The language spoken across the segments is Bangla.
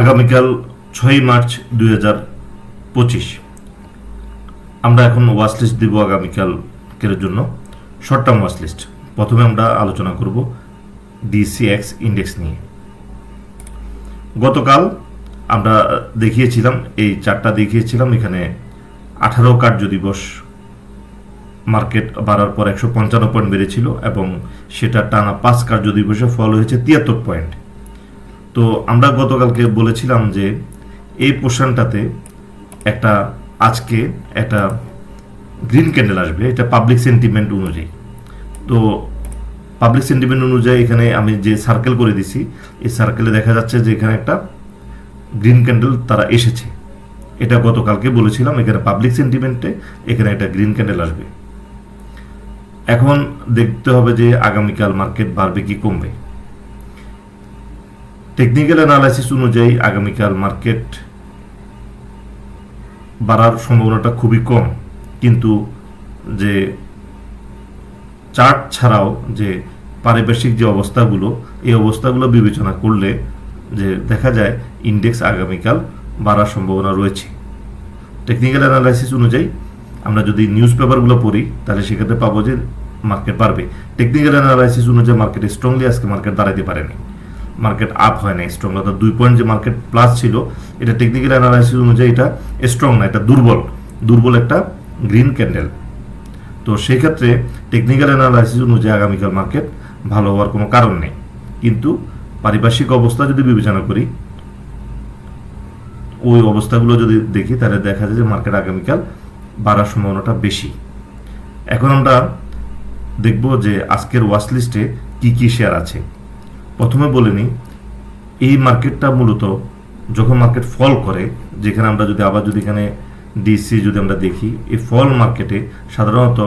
আগামীকাল ছয়ই মার্চ দুই হাজার পঁচিশ। আমরা এখন ওয়াচ লিস্ট দিব আগামীকালকের জন্য। শর্ট টার্ম ওয়াচ লিস্ট প্রথমে আমরা আলোচনা করব ডিসিএক্স ইন্ডেক্স নিয়ে। গতকাল আমরা দেখিয়েছিলাম, এই চারটা দেখিয়েছিলাম, এখানে আঠারো কার্য দিবস মার্কেট বাড়ার পর একশো পঞ্চান্ন পয়েন্ট বেড়েছিল এবং সেটা টানা পাঁচ কার্য দিবসে ফল হয়েছে তিয়াত্তর পয়েন্ট তো আমরা গতকালকে বলেছিলাম যে এই পোর্শনটাতে একটা আজকে একটা গ্রিন ক্যান্ডেল আসবে, এটা পাবলিক সেন্টিমেন্ট অনুযায়ী। তো পাবলিক সেন্টিমেন্ট অনুযায়ী এখানে আমি যে সার্কেল করে দিছি, এই সার্কেলে দেখা যাচ্ছে যে এখানে একটা গ্রিন ক্যান্ডেল তারা এসেছে। এটা গতকালকে বলেছিলাম, এখানে পাবলিক সেন্টিমেন্টে এখানে একটা গ্রিন ক্যান্ডেল আসবে। এখন দেখতে হবে যে আগামীকাল মার্কেট বাড়বে কি কমবে। টেকনিক্যাল অ্যানালাইসিস অনুযায়ী আগামীকাল মার্কেট বাড়ার সম্ভাবনাটা খুবই কম। কিন্তু যে চার্ট ছাড়াও যে পারিপার্শ্বিক যে অবস্থাগুলো, এই অবস্থাগুলো বিবেচনা করলে যে দেখা যায় ইন্ডেক্স আগামীকাল বাড়ার সম্ভাবনা রয়েছে। টেকনিক্যাল অ্যানালাইসিস অনুযায়ী আমরা যদি নিউজ পেপারগুলো পড়ি, তাহলে সেক্ষেত্রে পাবো যে মার্কেট বাড়বে। টেকনিক্যাল অ্যানালাইসিস অনুযায়ী মার্কেট স্ট্রংলি আজকে মার্কেট দাঁড়াতে পারেনি। মার্কেট আপ হয় না স্ট্রং অর্থাৎ দুই পয়েন্ট যে মার্কেট প্লাস ছিল, এটা টেকনিক্যাল অ্যানালাইসিস অনুযায়ী এটা স্ট্রং না, এটা দুর্বল দুর্বল একটা গ্রিন ক্যান্ডেল তো সেই ক্ষেত্রে টেকনিক্যাল অ্যানালাইসিস অনুযায়ী আগামীকাল মার্কেট ভালো হওয়ার কোনো কারণ নেই। কিন্তু পারিপার্শ্বিক অবস্থা যদি বিবেচনা করি, ওই অবস্থাগুলো যদি দেখি, তাহলে দেখা যায় যে মার্কেট আগামীকাল বাড়ার সম্ভাবনাটা বেশি। এখন আমরা দেখব যে আজকের ওয়াচ লিস্টে কী কী শেয়ার আছে। প্রথমে বলে নিই, এই মার্কেটটা মূলত যখন মার্কেট ফল করে, যেখানে আমরা যদি আবার যদি এখানে ডিসি যদি আমরা দেখি, এই ফল মার্কেটে সাধারণত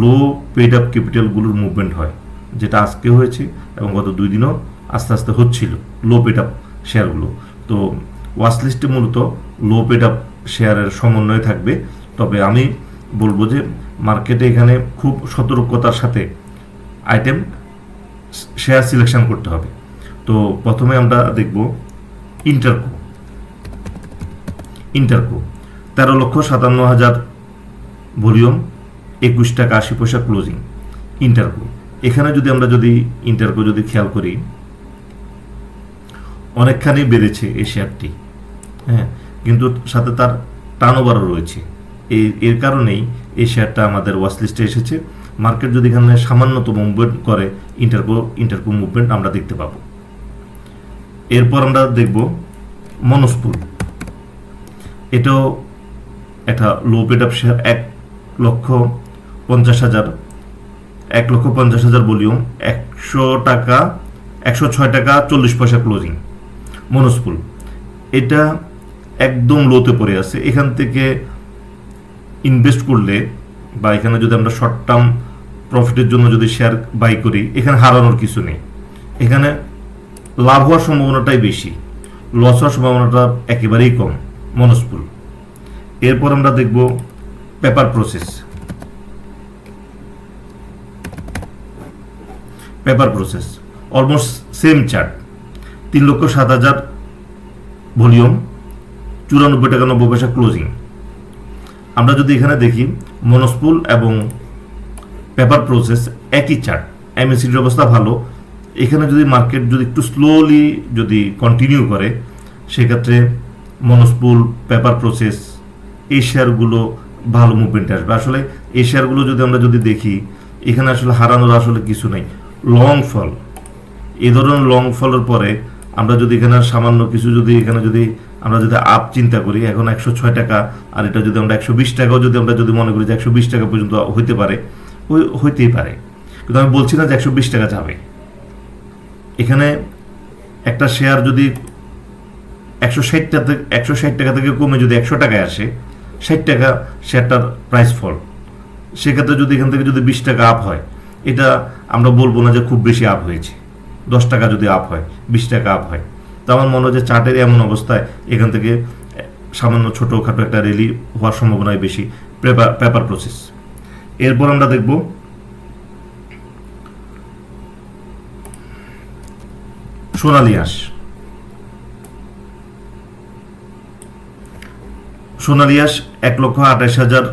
লো পেড আপ ক্যাপিটালগুলোর মুভমেন্ট হয়, যেটা আজকে হয়েছে এবং গত দুই দিনও আস্তে আস্তে হচ্ছিল লো পেড আপ শেয়ারগুলো তো ওয়াচ লিস্টে মূলত লো পেড আপ শেয়ারের সমন্বয় থাকবে। তবে আমি বলব যে, মার্কেটে এখানে খুব সতর্কতার সাথে আইটেম শেয়ার সিলেকশন করতে হবে। তো প্রথমে আমরা দেখব ইন্টারকো ইন্টারকো তেরো লক্ষ সাতান্ন হাজার ভলিউম, একুশ টাকা আশি পয়সা ক্লোজিং ইন্টারকো এখানে যদি আমরা যদি ইন্টারকো যদি খেয়াল করি, অনেকখানি বেড়েছে এই শেয়ারটি হ্যাঁ কিন্তু সাথে তার টার্নওভারও রয়েছে। এই এর কারণেই এই শেয়ারটা আমাদের ওয়াচ লিস্টে এসেছে। মার্কেট যদি এখানে সামান্যতম মুভমেন্ট করে ইন্টারকো ইন্টারকো মুভমেন্ট আমরা দেখতে পাবো। এরপর আমরা দেখব মনস্পুর এটাও একটা লো পেড আপ শেয়ার এক লক্ষ পঞ্চাশ হাজার, এক লক্ষ পঞ্চাশ হাজার ভলিউম একশো টাকা, একশো ছয় টাকা, চল্লিশ পয়সা ক্লোজিং মনস্পুল এটা একদম লোতে পড়ে আছে। এখান থেকে ইনভেস্ট করলে বা এখানে যদি আমরা শর্ট টার্ম প্রফিটের জন্য যদি শেয়ার বাই করি, এখানে হারানোর কিছু নেই। এখানে লাভ হওয়ার সম্ভাবনাটাই বেশি লস হওয়ার সম্ভাবনাটা একেবারেই কম মনস্পুল এরপর আমরা দেখব paper process paper process almost same chart তিন লক্ষ সাত হাজার ভলিউম চুরানব্বই টাকা নব্বই পয়সা ক্লোজিং আমরা যদি এখানে দেখি, মনস্পুল এবং পেপার প্রসেস একই চার্ট এমএসিডির অবস্থা ভালো। এখানে যদি মার্কেট যদি একটু স্লোলি যদি কন্টিনিউ করে, সেক্ষেত্রে মনস্পুল, পেপার প্রসেস এই শেয়ারগুলো ভালো মুভমেন্ট আসবে। আসলে এই শেয়ারগুলো যদি আমরা যদি দেখি, এখানে আসলে হারানোর আসলে কিছু নেই। লং ফল এ ধরনের লং ফলের পরে আমরা যদি এখানে সামান্য কিছু যদি এখানে যদি আমরা যদি আপ চিন্তা করি, এখন একশো ছয় টাকা, আর এটা যদি আমরা একশো বিশ টাকাও যদি আমরা যদি মনে করি যে একশো বিশ টাকা পর্যন্ত হইতে পারে হইতেই পারে। কিন্তু আমি বলছি না যে একশো বিশ টাকা যাবে। এখানে একটা শেয়ার যদি একশো ষাট টাকা একশো ষাট টাকা থেকে কমে যদি একশো টাকায় আসে, ষাট টাকা শেয়ারটার প্রাইস ফল সেক্ষেত্রে যদি এখান থেকে যদি বিশ টাকা আপ হয়, এটা আমরা বলব না যে খুব বেশি আপ হয়েছে। দশ টাকা যদি আপ হয়, বিশ টাকা আপ হয়। তো আমার মনে হয় যে চার্টের এমন অবস্থায় এখান থেকে সামান্য ছোটোখাটো একটা র্যালি হওয়ার সম্ভাবনাই বেশি পেপার পেপার প্রসেস এরপর আমরা দেখব সোনালি আঁশ। সোনালিয়াস এক লক্ষ আঠাশ হাজার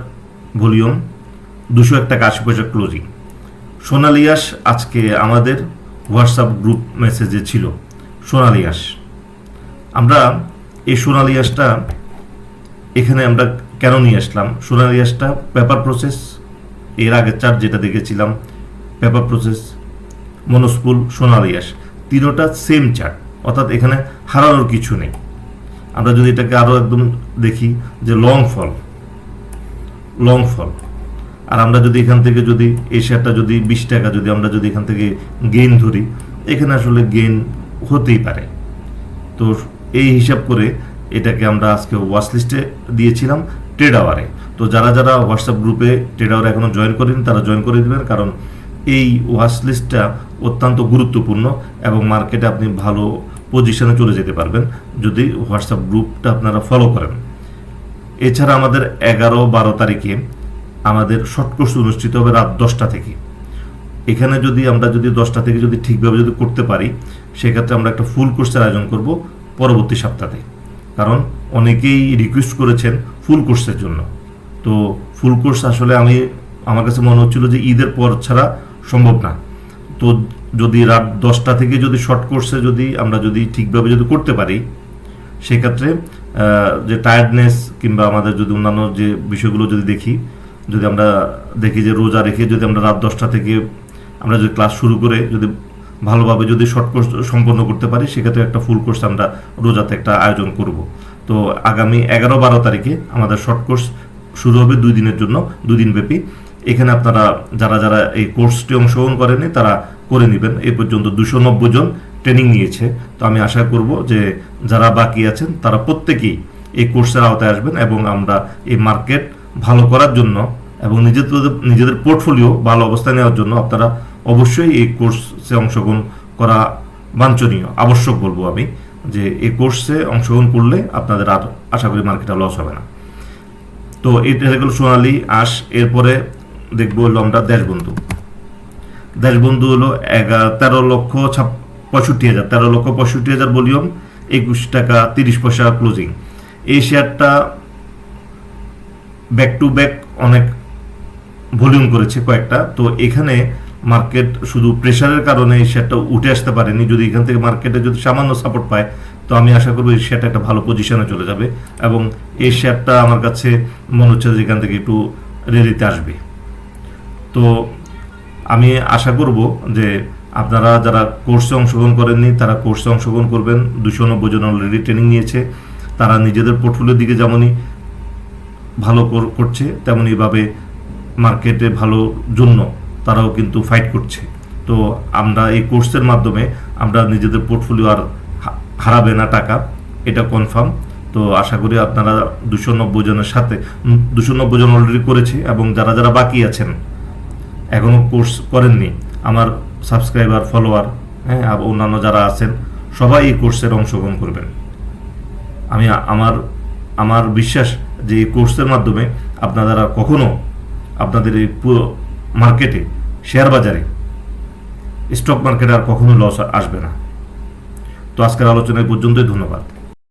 ভলিউম, দুশো এক টাকা আশি পয়সা ক্লোজিং সোনালিয়াস আজকে আমাদের হোয়াটসঅ্যাপ গ্রুপ মেসেজে ছিল সোনালিয়াস আমরা এই সোনালিয়াসটা এখানে আমরা কেন নিয়ে আসলাম? সোনালিয়াসটা পেপার প্রসেস এর আগের চার্ট যেটা দেখেছিলাম পেপার প্রসেস মনোস্পুল সোনালিয়াস তিনোটা সেম চার্ট অর্থাৎ এখানে হারানোর কিছু নেই। আমরা যদি এটাকে আরও একদম দেখি যে লং ফল লং ফল আর আমরা যদি এখান থেকে যদি এই শেয়ারটা যদি বিশ টাকা যদি আমরা যদি এখান থেকে গেইন ধরি, এখানে আসলে গেইন হতেই পারে। তো এই হিসাব করে এটাকে আমরা আজকে ওয়াচ লিস্টে দিয়েছিলাম ট্রেড আওয়ারে তো যারা যারা হোয়াটসঅ্যাপ গ্রুপে ট্রেড আওয়ারে এখনও জয়েন করেনি, তারা জয়েন করে দেবেন কারণ এই ওয়াচ লিস্টটা অত্যন্ত গুরুত্বপূর্ণ এবং মার্কেটে আপনি ভালো পজিশনে চলে যেতে পারবেন যদি হোয়াটসঅ্যাপ গ্রুপটা আপনারা ফলো করেন। এছাড়া আমাদের এগারো বারো তারিখে আমাদের শর্ট কোর্স অনুষ্ঠিত হবে রাত দশটা থেকে। এখানে যদি আমরা যদি দশটা থেকে যদি ঠিকভাবে যদি করতে পারি, সেক্ষেত্রে আমরা একটা ফুল কোর্সের আয়োজন করব। পরবর্তী সপ্তাহে। কারণ অনেকেই রিকোয়েস্ট করেছেন ফুল কোর্সের জন্য। তো ফুল কোর্স আসলে আমি, আমার কাছে মনে হচ্ছিল যে ঈদের পর ছাড়া সম্ভব না। তো যদি রাত দশটা থেকে যদি শর্ট কোর্সে যদি আমরা যদি ঠিকভাবে যদি করতে পারি, সেক্ষেত্রে যে টায়ার্ডনেস কিংবা আমাদের যদি অন্যান্য যে বিষয়গুলো যদি দেখি, যদি আমরা দেখি যে রোজা রেখে যদি আমরা রাত দশটা থেকে আমরা যদি ক্লাস শুরু করে যদি ভালোভাবে যদি শর্ট কোর্স সম্পন্ন করতে পারি, সেক্ষেত্রে একটা ফুল কোর্স আমরা রোজাতে একটা আয়োজন করব। তো আগামী এগারো বারো তারিখে আমাদের শর্ট কোর্স শুরু হবে দুই দিনের জন্য, দুই দিন ব্যাপী। এখানে আপনারা যারা যারা এই কোর্সটি অংশগ্রহণ করেনি তারা করে নেবেন। এই পর্যন্ত দুশো নব্বই জন ট্রেনিং নিয়েছে। তো আমি আশা করব যে যারা বাকি আছেন, তারা প্রত্যেকেই এই কোর্সের আওতায় আসবেন এবং আমরা এই মার্কেট ভালো করার জন্য এবং নিজেদের নিজেদের পোর্টফোলিও ভালো অবস্থায় নেওয়ার জন্য আপনারা অবশ্যই এই কোর্সে অংশগ্রহণ করা বাঞ্ছনীয়। আবশ্যক বলব আমি যে এই কোর্সে অংশগ্রহণ করলে আপনাদের আর আশা করি মার্কেটে লস হবে না। তো এটা হয়ে সোনালি আশ এরপরে দেখব হলো আমরা দেশবন্ধু। দেশবন্ধু হলো এগারো, তেরো লক্ষ ছাপ, পঁয়ষট্টি হাজার, তেরো লক্ষ পঁয়ষট্টি হাজার ভলিউম, একুশ টাকা, তিরিশ পয়সা ক্লোজিং। এই শেয়ারটা ব্যাক টু ব্যাক অনেক ভলিউম করেছে কয়েকটা। তো এখানে মার্কেট শুধু প্রেশারের কারণে এই শেয়ারটা উঠে আসতে পারেনি। যদি এখান থেকে মার্কেটে যদি সামান্য সাপোর্ট পায়, তো আমি আশা করব এই শেয়ারটা একটা ভালো পজিশনে চলে যাবে এবং এই শেয়ারটা আমার কাছে মনে হচ্ছে যে এখান থেকে একটু রেলিতে আসবে। তো আমি আশা করব যে আপনারা যারা কোর্সে অংশগ্রহণ করেননি, তারা কোর্সে অংশগ্রহণ করবেন। দুশো নব্বই জন অলরেডি ট্রেনিং নিয়েছে। তারা নিজেদের পোর্টফোলিওর দিকে যেমনই ভালো কর- করছে, তেমনইভাবে মার্কেটে ভালো জন্য তারাও কিন্তু ফাইট করছে। তো আমরা এই কোর্সের মাধ্যমে আমরা নিজেদের পোর্টফোলিও আর হারাবে না টাকা, এটা কনফার্ম তো আশা করি আপনারা দুশো নব্বই জনের সাথে দুশো নব্বই জন অলরেডি করেছে এবং যারা যারা বাকি আছেন এখনও কোর্স করেননি, আমার সাবস্ক্রাইবার ফলোয়ার হ্যাঁ আর অন্যান্য যারা আছেন, সবাই এই কোর্সের অংশগ্রহণ করবেন। আমি আমার আমার বিশ্বাস যে এই কোর্সের মাধ্যমে আপনারা কখনো আপনাদের এই পুরো মার্কেটে, শেয়ার বাজারে। স্টক মার্কেটে আর কখনো লস আসবে না। তো আজকের আলোচনায় পর্যন্তই, ধন্যবাদ।